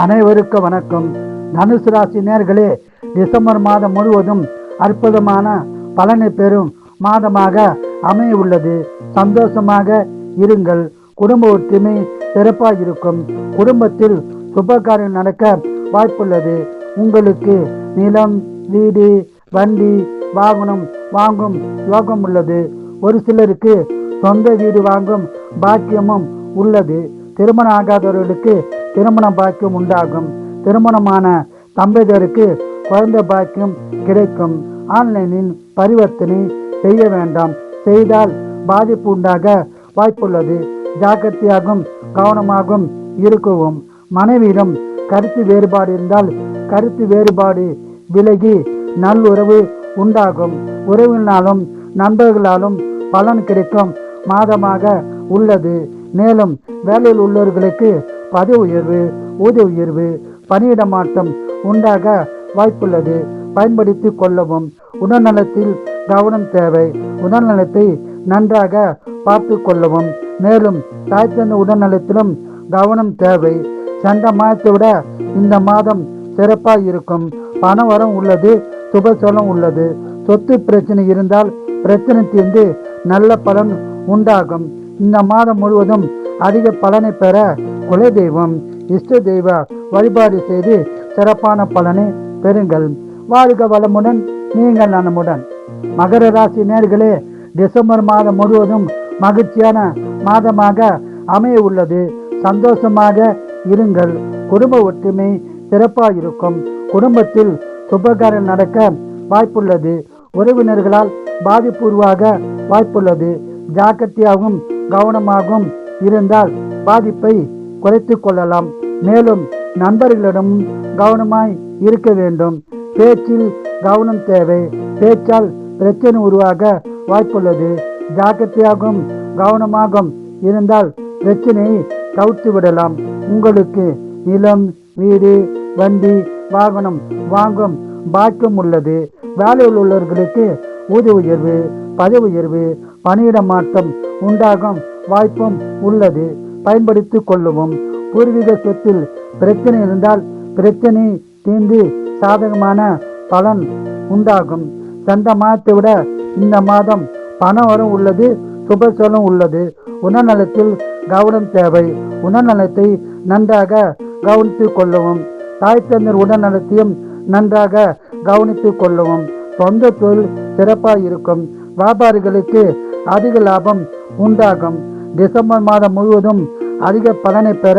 அனைவருக்கும் வணக்கம். தனுசு ராசி நேர்களே டிசம்பர் மாதம் முழுவதும் அற்புதமான பலனை பெறும் மாதமாக அமைய உள்ளது சந்தோஷமாக இருங்கள். குடும்ப ஒற்றுமை சிறப்பாக இருக்கும். குடும்பத்தில் சுபகாரியம் நடக்க வாய்ப்புள்ளது. உங்களுக்கு நிலம் வீடு வண்டி வாகனம் வாங்கும் யோகம் உள்ளது. ஒரு சிலருக்கு சொந்த வீடு வாங்கும் பாக்கியமும் உள்ளது. திருமணம் ஆகாதவர்களுக்கு திருமண பாக்கியம் உண்டாகும். திருமணமான தம்பதியருக்கு குழந்தை பாக்கியம் கிடைக்கும். ஆன்லைனில் பரிவர்த்தனை செய்ய வேண்டாம். செய்தால் பாதிப்பு உண்டாக வாய்ப்புள்ளது. ஜாக்கிரதையாகவும் கவனமாகவும் இருக்கவும். மனைவியிடம் கருத்து வேறுபாடு இருந்தால் கருத்து வேறுபாடு விலகி நல்லுறவு உண்டாகும். உறவினாலும் நண்பர்களாலும் பலன் கிடைக்கும் மாதமாக உள்ளது. மேலும் வேலையில் உள்ளவர்களுக்கு பதவி உயர்வு ஊதிய உயர்வு பணியிட மாற்றம் உண்டாக வாய்ப்புள்ளது. பயன்படுத்தி கொள்ளவும் உடல்நலத்தில் கவனம் தேவை. உடல்நலத்தை நன்றாக பார்த்து கொள்ளவும். மேலும் தாய் தந்த உடல்நலத்திலும் கவனம் தேவை. சென்ற மாதத்தை விட இந்த மாதம் சிறப்பாக இருக்கும். பண வரம் உள்ளது சுபசலம் உள்ளது. சொத்து பிரச்சனை இருந்தால் பிரச்சனை தீர்ந்து நல்ல பலன் உண்டாகும். இந்த மாதம் முழுவதும் அதிக பலனை பெற குல தெய்வம் இஷ்ட தெய்வ வழிபாடு செய்து சிறப்பான பலனை பெறுங்கள். வாழ்க வளமுடன் நீங்கள் நலமுடன். மகர ராசி நேர்களே டிசம்பர் மாதம் முழுவதும் மகிழ்ச்சியான மாதமாக அமைய உள்ளது. சந்தோஷமாக இருங்கள். குடும்ப ஒற்றுமை சிறப்பாக இருக்கும். குடும்பத்தில் சுபகாரம் நடக்க வாய்ப்புள்ளது. உறவினர்களால் பாதிப்புருவாக வாய்ப்புள்ளது. ஜாக்கிரதையாகவும் கவனமாகவும் இருந்தால் பாதிப்பை குறைத்து கொள்ளலாம். மேலும் நண்பர்களிடம் கவனமாய் இருக்க வேண்டும். பேச்சில் கவனம் தேவை. பேச்சால் பிரச்சனை உருவாக வாய்ப்புள்ளது. ஜாக்கிரதையாகவும் கவனமாகவும் இருந்தால் பிரச்சனையை தவிர்த்து விடலாம். உங்களுக்கு நிலம் வீடு வண்டி வாகனம் வாங்கும் பாக்கியம் உள்ளது. வேலையில் உள்ளவர்களுக்கு ஊதிய உயர்வு பதவி உயர்வு பணியிட மாற்றம் உண்டாகும் வாய்ப்பும் உள்ளது. பயன்படுத்தி கொள்ளவும். பூர்வீக சொத்தில் பிரச்சனை இருந்தால் பிரச்சனை தீர்ந்து சாதகமான பலன் உண்டாகும். சென்ற மாதத்தை விட இந்த மாதம் பண வரம் உள்ளது சுபசலம் உள்ளது. உணர்நலத்தில் கவனம் தேவை. உணர்நலத்தை நன்றாக கவனித்து கொள்ளவும். தாய் தந்தர் உடல்நலத்தையும் நன்றாக கவனித்து கொள்ளவும். சொந்த தொழில் சிறப்பாக இருக்கும். வியாபாரிகளுக்கு அதிக லாபம் உண்டாகும். டிசம்பர் மாதம் முழுவதும் அதிக பலனை பெற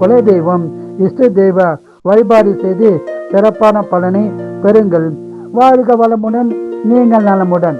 குலை தெய்வம் இஷ்ட தெய்வ வழிபாடு செய்து சிறப்பான பலனை பெறுங்கள். வாழ்க வளமுடன் நீங்கள் நலமுடன்.